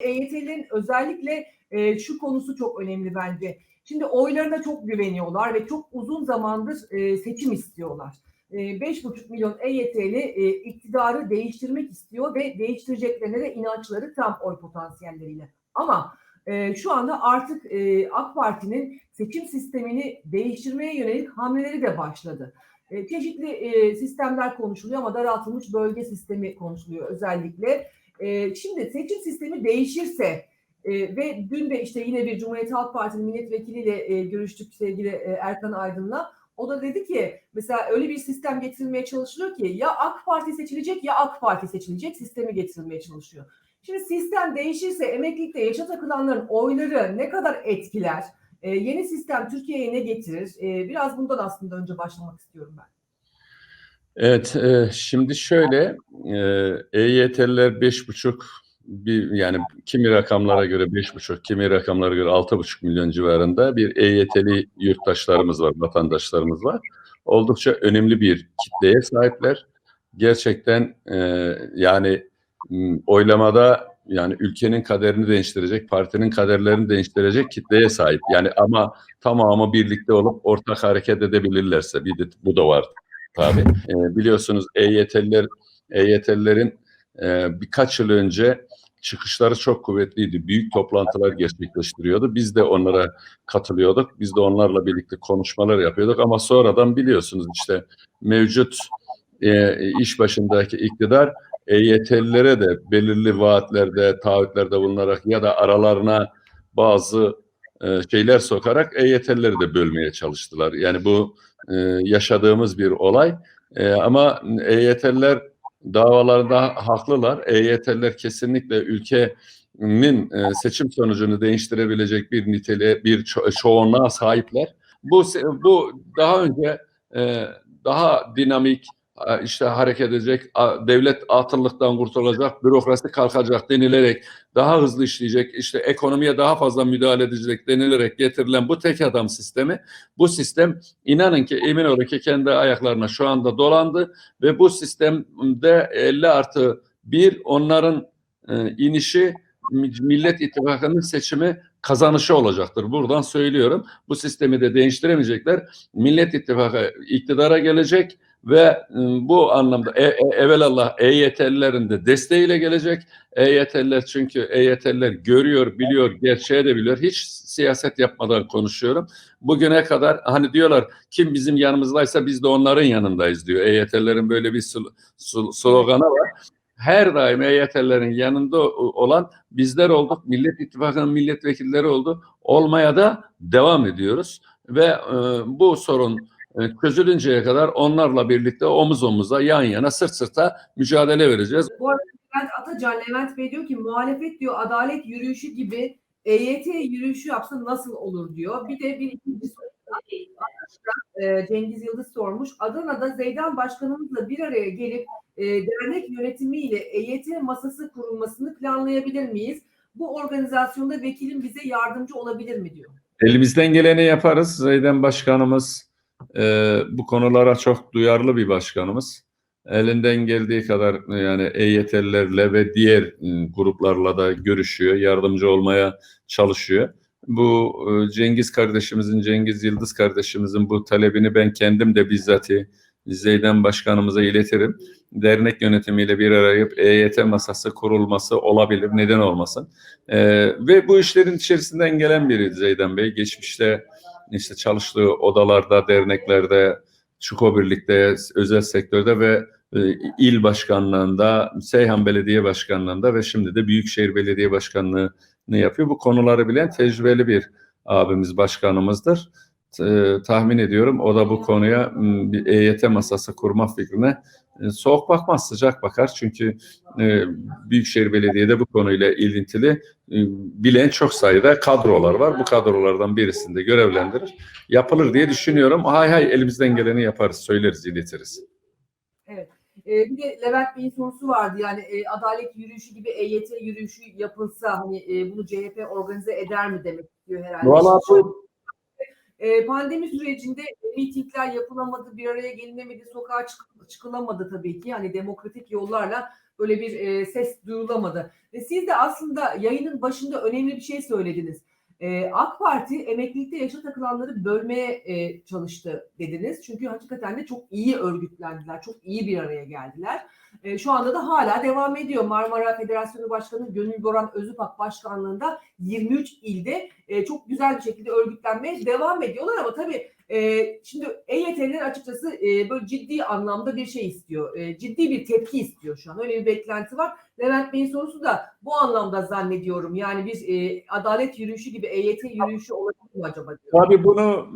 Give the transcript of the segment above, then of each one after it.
EYT'lerin özellikle e, şu konusu çok önemli bence. Şimdi oylarına çok güveniyorlar ve çok uzun zamandır e, seçim istiyorlar. E, 5,5 milyon EYT'li e, iktidarı değiştirmek istiyor ve değiştireceklerine de inançları tam oy potansiyelleriyle. Ama e, şu anda artık e, AK Parti'nin seçim sistemini değiştirmeye yönelik hamleleri de başladı. E, çeşitli e, sistemler konuşuluyor ama daraltılmış bölge sistemi konuşuluyor özellikle. E, şimdi seçim sistemi değişirse e, ve dün de işte yine bir Cumhuriyet Halk Partisi milletvekiliyle e, görüştük sevgili e, Erkan Aydın'la. O da dedi ki mesela öyle bir sistem getirilmeye çalışılıyor ki ya AK Parti seçilecek ya AK Parti seçilecek sistemi getirilmeye çalışıyor. Şimdi sistem değişirse emeklilikte yaşa takılanların oyları ne kadar etkiler? E, yeni sistem Türkiye'ye ne getirir? E, biraz bundan aslında önce başlamak istiyorum ben. Evet, e, şimdi şöyle, e, EYT'liler beş buçuk, bir yani kimi rakamlara göre beş buçuk, kimi rakamlara göre altı buçuk milyon civarında bir EYT'li yurttaşlarımız var, vatandaşlarımız var. Oldukça önemli bir kitleye sahipler. Gerçekten e, yani oylamada yani ülkenin kaderini değiştirecek, partinin kaderlerini değiştirecek kitleye sahip. Yani ama tamamı birlikte olup ortak hareket edebilirlerse bir de bu da var tabii. E, biliyorsunuz EYT'liler EYT'lilerin e, birkaç yıl önce çıkışları çok kuvvetliydi. Büyük toplantılar gerçekleştiriyordu. Biz de onlara katılıyorduk. Biz de onlarla birlikte konuşmalar yapıyorduk ama sonradan biliyorsunuz işte mevcut e, iş başındaki iktidar EYT'lilere de belirli vaatlerde, taahhütlerde bulunarak ya da aralarına bazı e, şeyler sokarak EYT'lileri de bölmeye çalıştılar. Yani bu e, yaşadığımız bir olay. E, ama EYT'liler davalarında haklılar. EYT'liler kesinlikle ülkenin e, seçim sonucunu değiştirebilecek bir niteliğe, bir ço- çoğunluğa sahipler. Bu bu daha önce e, daha dinamik işte hareket edecek, devlet atıllıktan kurtulacak, bürokrasi kalkacak denilerek daha hızlı işleyecek, işte ekonomiye daha fazla müdahale edecek denilerek getirilen bu tek adam sistemi, bu sistem inanın ki emin olun ki kendi ayaklarına şu anda dolandı ve bu sistemde 50 artı bir onların e, inişi Millet İttifakı'nın seçimi kazanışı olacaktır. Buradan söylüyorum. Bu sistemi de değiştiremeyecekler. Millet İttifakı iktidara gelecek ve e, bu anlamda e, e, evelallah EYT'lilerin de desteğiyle gelecek. EYT'liler çünkü EYT'liler görüyor, biliyor, gerçeği de biliyor. Hiç siyaset yapmadan konuşuyorum. Bugüne kadar hani diyorlar kim bizim yanımızdaysa biz de onların yanındayız diyor. EYT'lilerin böyle bir sl- sl- sloganı var. Her daim EYT'lilerin yanında olan bizler olduk. Millet İttifakı'nın milletvekilleri oldu. Olmaya da devam ediyoruz. Ve e, bu sorun çözülünceye kadar onlarla birlikte omuz omuza, yan yana, sırt sırta mücadele vereceğiz. Bu arada Levent Atacan, Levent Bey diyor ki muhalefet diyor adalet yürüyüşü gibi EYT yürüyüşü yapsa nasıl olur diyor. Bir de bir ikinci soru e, Cengiz Yıldız sormuş. Adana'da Zeydan Başkanımızla bir araya gelip e, dernek yönetimiyle EYT masası kurulmasını planlayabilir miyiz? Bu organizasyonda vekilim bize yardımcı olabilir mi diyor. Elimizden geleni yaparız. Zeyden Başkanımız e, bu konulara çok duyarlı bir başkanımız. Elinden geldiği kadar yani EYT'lilerle ve diğer e, gruplarla da görüşüyor, yardımcı olmaya çalışıyor. Bu e, Cengiz kardeşimizin, Cengiz Yıldız kardeşimizin bu talebini ben kendim de bizzati Zeyden Başkanımıza iletirim. Dernek yönetimiyle bir arayıp EYT masası kurulması olabilir, neden olmasın. Ee, ve bu işlerin içerisinden gelen biri Zeydan Bey. Geçmişte işte çalıştığı odalarda, derneklerde, Çuko Birlik'te, özel sektörde ve e, il başkanlığında, Seyhan Belediye Başkanlığında ve şimdi de Büyükşehir Belediye Başkanlığı'nı yapıyor. Bu konuları bilen tecrübeli bir abimiz, başkanımızdır. Tahmin ediyorum o da bu konuya bir EYT masası kurma fikrine soğuk bakmaz, sıcak bakar. Çünkü e, Büyükşehir Belediye'de bu konuyla ilintili e, bilen çok sayıda kadrolar var. Bu kadrolardan birisini de görevlendirir. Yapılır diye düşünüyorum. Hay hay elimizden geleni yaparız, söyleriz, iletiriz. Evet. Ee, bir de Levent Bey'in sorusu vardı yani e, adalet yürüyüşü gibi EYT yürüyüşü yapılsa hani e, bunu CHP organize eder mi demek istiyor herhalde. Vallahi bu- E, pandemi sürecinde mitingler yapılamadı, bir araya gelinemedi, sokağa çık- çıkılamadı tabii ki. Hani demokratik yollarla böyle bir e, ses duyulamadı. Ve siz de aslında yayının başında önemli bir şey söylediniz. E, AK Parti emeklilikte yaşa takılanları bölmeye e, çalıştı dediniz. Çünkü hakikaten de çok iyi örgütlendiler, çok iyi bir araya geldiler. E, şu anda da hala devam ediyor. Marmara Federasyonu Başkanı Gönül Boran Özüpak Başkanlığında 23 ilde e, çok güzel bir şekilde örgütlenmeye devam ediyorlar ama tabii e, şimdi EYT'liler açıkçası e, böyle ciddi anlamda bir şey istiyor. E, ciddi bir tepki istiyor şu an. Öyle bir beklenti var. Levent Bey'in sorusu da bu anlamda zannediyorum. Yani bir e, adalet yürüyüşü gibi EYT yürüyüşü olabilir mi acaba? diyorum. Tabii bunu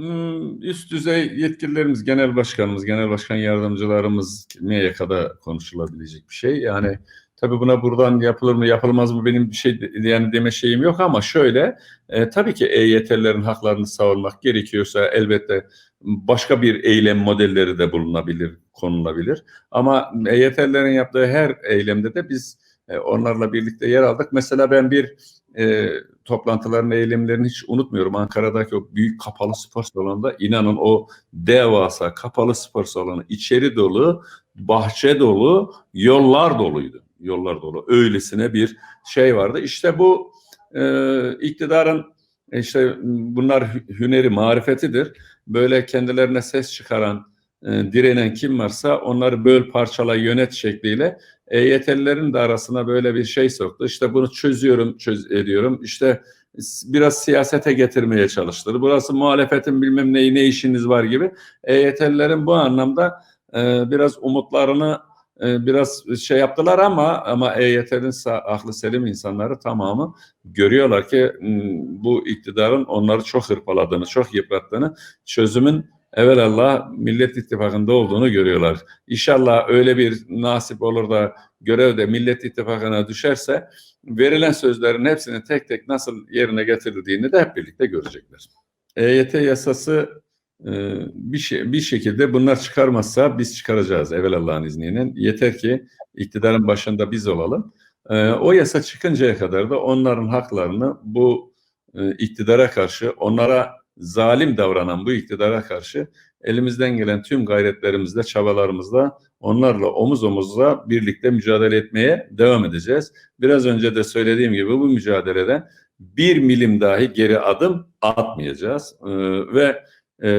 üst düzey yetkililerimiz, genel başkanımız, genel başkan yardımcılarımız MYK'da konuşulabilecek bir şey. Yani tabii buna buradan yapılır mı yapılmaz mı benim bir şey yani deme şeyim yok ama şöyle e, tabii ki EYT'lilerin haklarını savunmak gerekiyorsa elbette başka bir eylem modelleri de bulunabilir, konulabilir. Ama EYT'lilerin yaptığı her eylemde de biz e, onlarla birlikte yer aldık. Mesela ben bir e, toplantılarını, eylemlerini hiç unutmuyorum. Ankara'daki o büyük kapalı spor salonunda inanın o devasa kapalı spor salonu içeri dolu, bahçe dolu, yollar doluydu. Yollar dolu. Öylesine bir şey vardı. İşte bu e, iktidarın e, işte bunlar hü- hüneri, marifetidir. Böyle kendilerine ses çıkaran, e, direnen kim varsa onları böl parçala yönet şekliyle EYT'lilerin de arasına böyle bir şey soktu. İşte bunu çözüyorum, çöz ediyorum. İşte biraz siyasete getirmeye çalıştı. Burası muhalefetin bilmem neyi ne işiniz var gibi. EYT'lilerin bu anlamda e, biraz umutlarını biraz şey yaptılar ama ama EYT'nin aklı selim insanları tamamı görüyorlar ki m, bu iktidarın onları çok hırpaladığını, çok yıprattığını, çözümün evelallah Millet İttifakı'nda olduğunu görüyorlar. İnşallah öyle bir nasip olur da görev de Millet İttifakı'na düşerse verilen sözlerin hepsinin tek tek nasıl yerine getirildiğini de hep birlikte görecekler. EYT yasası bir şey bir şekilde bunlar çıkarmazsa biz çıkaracağız evvelallah izniyle. Yeter ki iktidarın başında biz olalım. E, o yasa çıkıncaya kadar da onların haklarını bu e, iktidara karşı onlara zalim davranan bu iktidara karşı elimizden gelen tüm gayretlerimizle, çabalarımızla onlarla omuz omuzla birlikte mücadele etmeye devam edeceğiz. Biraz önce de söylediğim gibi bu mücadelede bir milim dahi geri adım atmayacağız. Ee, ve e,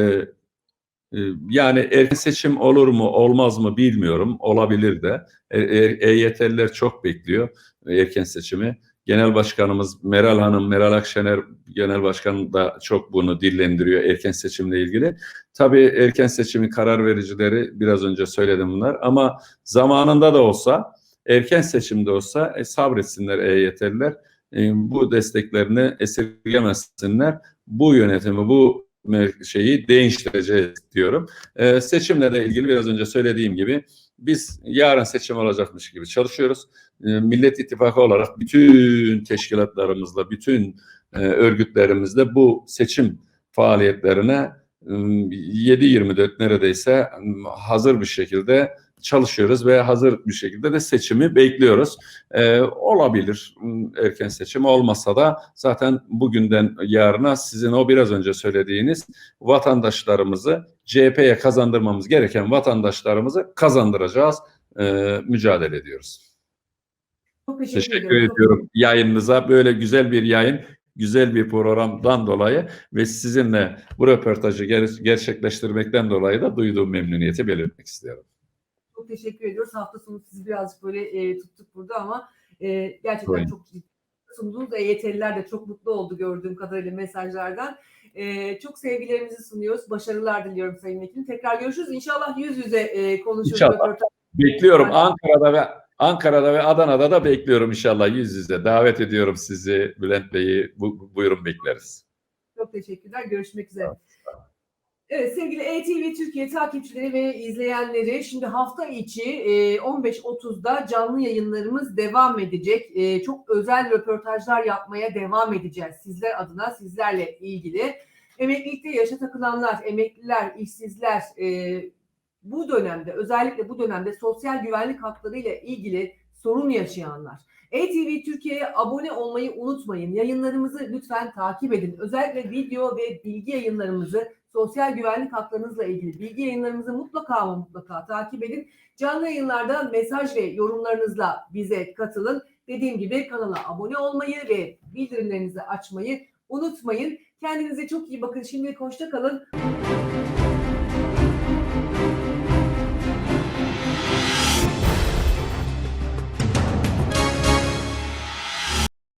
e, yani erken seçim olur mu olmaz mı bilmiyorum. Olabilir de. E, e, EYT'liler çok bekliyor erken seçimi. Genel Başkanımız Meral Hanım, Meral Akşener Genel Başkan da çok bunu dillendiriyor erken seçimle ilgili. Tabii erken seçimin karar vericileri biraz önce söyledim bunlar ama zamanında da olsa erken seçimde olsa e, sabretsinler EYT'liler. E, bu desteklerini esirgemesinler. Bu yönetimi, bu şeyi değiştireceğiz diyorum. E, seçimle de ilgili biraz önce söylediğim gibi biz yarın seçim olacakmış gibi çalışıyoruz. E, Millet İttifakı olarak bütün teşkilatlarımızla, bütün e, örgütlerimizle bu seçim faaliyetlerine e, 7-24 neredeyse e, hazır bir şekilde çalışıyoruz ve hazır bir şekilde de seçimi bekliyoruz. Ee, olabilir erken seçim olmasa da zaten bugünden yarına sizin o biraz önce söylediğiniz vatandaşlarımızı CHP'ye kazandırmamız gereken vatandaşlarımızı kazandıracağız. Ee, mücadele ediyoruz. Çok teşekkür, Teşekkür ediyorum. Ediyorum yayınınıza böyle güzel bir yayın, güzel bir programdan dolayı ve sizinle bu röportajı ger- gerçekleştirmekten dolayı da duyduğum memnuniyeti belirtmek istiyorum. Çok teşekkür ediyoruz. Hafta sonu sizi birazcık böyle e, tuttuk burada ama e, gerçekten Buyurun. çok ciddi sundunuz. EYT'liler de çok mutlu oldu gördüğüm kadarıyla mesajlardan. E, çok sevgilerimizi sunuyoruz. Başarılar diliyorum Sayın Vekilim. Tekrar görüşürüz. İnşallah yüz yüze e, konuşuruz. İnşallah. Bekliyorum Ankara'da ve Ankara'da ve Adana'da da bekliyorum inşallah yüz yüze. Davet ediyorum sizi Bülent Bey'i. Bu, buyurun bekleriz. Çok teşekkürler. Görüşmek üzere. Evet sevgili ETV Türkiye takipçileri ve izleyenleri şimdi hafta içi e, 15.30'da canlı yayınlarımız devam edecek. E, Çok özel röportajlar yapmaya devam edeceğiz sizler adına sizlerle ilgili. Emeklilikte yaşa takılanlar, emekliler, işsizler e, bu dönemde özellikle bu dönemde sosyal güvenlik hakları ile ilgili sorun yaşayanlar, ATV Türkiye'ye abone olmayı unutmayın. Yayınlarımızı lütfen takip edin. Özellikle video ve bilgi yayınlarımızı, sosyal güvenlik haklarınızla ilgili bilgi yayınlarımızı mutlaka ama mutlaka takip edin. Canlı yayınlarda mesaj ve yorumlarınızla bize katılın. Dediğim gibi kanala abone olmayı ve bildirimlerinizi açmayı unutmayın. Kendinize çok iyi bakın. Şimdilik hoşça kalın.